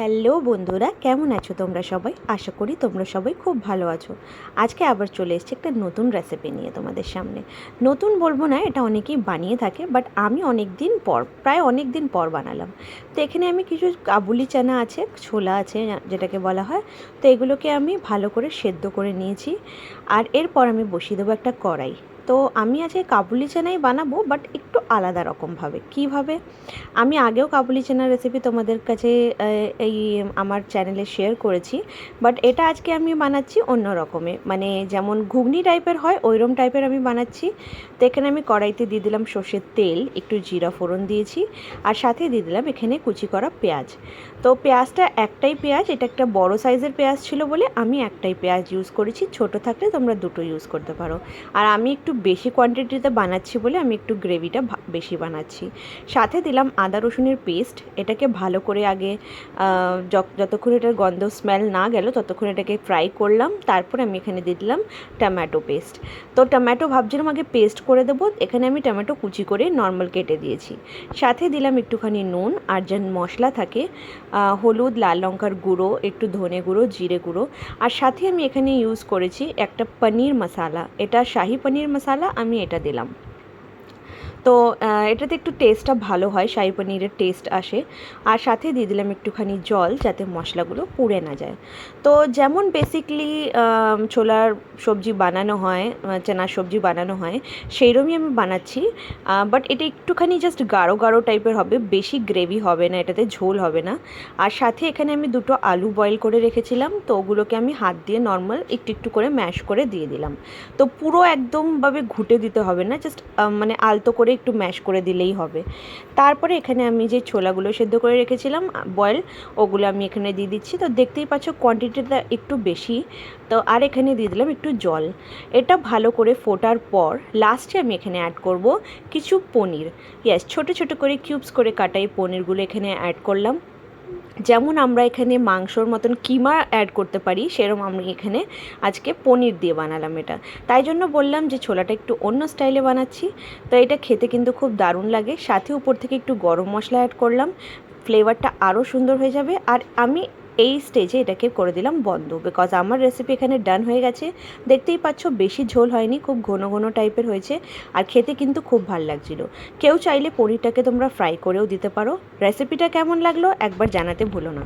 Hello বন্ধুরা, কেমন আছো তোমরা সবাই? আশা করি তোমরা সবাই খুব ভালো আছো। আজকে আবার চলে এসেছি একটা নতুন রেসিপি নিয়ে তোমাদের সামনে। নতুন বলব না, এটা অনেকেই বানিয়ে থাকে বাট আমি অনেক দিন পর, প্রায় অনেক দিন পর বানালাম। তো এখানে আমি কিছু কাবুলি চানা আছে, ছোলা আছে, যেটাকে বলা হয়, তো এগুলোকে আমি ভালো করে সেদ্ধ করে নিয়েছি। আর এরপর আমি বসিয়ে দেবো একটা কড়াই। তো আমি আজকে কাবুলি চানাই বানাবো বাট একটু আলাদা রকমভাবে। কীভাবে? আমি আগেও কাবুলি চানার রেসিপি তোমাদের কাছে এই, আমার চ্যানেলে শেয়ার করেছি বাট এটা আজকে আমি বানাচ্ছি অন্য রকমে। মানে যেমন ঘুগনি টাইপের হয় ওইরকম টাইপের আমি বানাচ্ছি। তো এখানে আমি কড়াইতে দিয়ে দিলাম সর্ষের তেল, একটু জিরা ফোড়ন দিয়েছি, আর সাথে দিয়ে দিলাম এখানে কুচি করা পেঁয়াজ। তো পেঁয়াজটা একটাই পেঁয়াজ, এটা একটা বড় সাইজের পেঁয়াজ ছিল বলে আমি একটাই পেঁয়াজ ইউজ করেছি, ছোট থাকলে তোমরা দুটো ইউজ করতে পারো। আর আমি একটু বেশি কোয়ান্টিটিতে বানাচ্ছি বলে আমি একটু গ্রেভিটা বেশি বানাচ্ছি। সাথে দিলাম আদা রসুনের পেস্ট এটাকে ভালো করে আগে যত- যতক্ষণ এটার গন্ধ স্মেল না গেল ততক্ষণ এটাকে ফ্রাই করলাম। তারপর আমি এখানে দিয়ে দিলাম টমেটো পেস্ট তো টমেটো ভাবছিলাম আগে পেস্ট করে দেবো, এখানে আমি টমেটো কুচি করে নর্মাল কেটে দিয়েছি। সাথে দিলাম একটুখানি নুন, আর যেন মশলা থাকে হলুদ, লাল লঙ্কার গুঁড়ো, একটু ধনে গুঁড়ো, জিরে গুঁড়ো। আর সাথে আমি এখানে ইউজ করেছি একটা পনির মশালা এটা শাহি পনির মশালা আমি এটা দিলাম। তো এটাতে একটু টেস্টটা ভালো হয়, শাহি পনিরের টেস্ট আসে। আর সাথে দিয়ে দিলাম একটুখানি জল, যাতে মশলাগুলো পুড়ে না যায়। তো, যেমন বেসিকলি ছোলার সবজি বানানো হয় চানার সবজি বানানো হয় সেইরকমই আমি বানাচ্ছি। বাট এটা একটুখানি জাস্ট গাঢ় গাঢ় টাইপের হবে, বেশি গ্রেভি হবে না, এটাতে ঝোল হবে না। আর সাথে এখানে আমি দুটো আলু বয়েল করে রেখেছিলাম, তো ওগুলোকে আমি হাত দিয়ে নর্মাল একটু একটু করে ম্যাশ করে দিয়ে দিলাম। তো পুরো একদমভাবে ঘুটে দিতে হবে না জাস্ট মানে আলতো করে একটু ম্যাশ করে দিলেই হবে। তারপরে এখানে আমি যে ছোলাগুলো সেদ্ধ করে রেখেছিলাম বয়েল ওগুলো আমি এখানে দিয়ে দিচ্ছি। তো দেখতেই পাচ্ছ কোয়ান্টিটিটা একটু বেশি। তো আর এখানে দিয়ে দিলাম একটু জল। এটা ভালো করে ফোটার পর লাস্টে আমি এখানে অ্যাড করব কিছু পনির। ইয়াস ছোট ছোট করে কিউবস করে কাটাই পনিরগুলো এখানে অ্যাড করলাম। যেমন আমরা এখানে মাংসর মতন কিমা অ্যাড করতে পারি সেরকম আমি এখানে আজকে পনির দিয়ে বানালাম এটা। তাই জন্য বললাম যে ছোলাটা একটু অন্য স্টাইলে বানাচ্ছি। তো এটা খেতে কিন্তু খুব দারুণ লাগে। সাথে উপর থেকে একটু গরম মশলা অ্যাড করলাম। ফ্লেভারটা আরও সুন্দর হয়ে যাবে। আর আমি এই স্টেজে এটাকে করে দিলাম বন্ধ। বিকজ আমার রেসিপি এখানে ডান হয়ে গেছে। দেখতেই পাচ্ছ বেশি ঝোল হয়নি, খুব ঘন ঘন টাইপের হয়েছে। আর খেতে কিন্তু খুব ভালো লাগছিল। কেউ চাইলে পনিরটাকে তোমরা ফ্রাই করেও দিতে পারো। রেসিপিটা কেমন লাগল একবার জানাতে ভুলো না।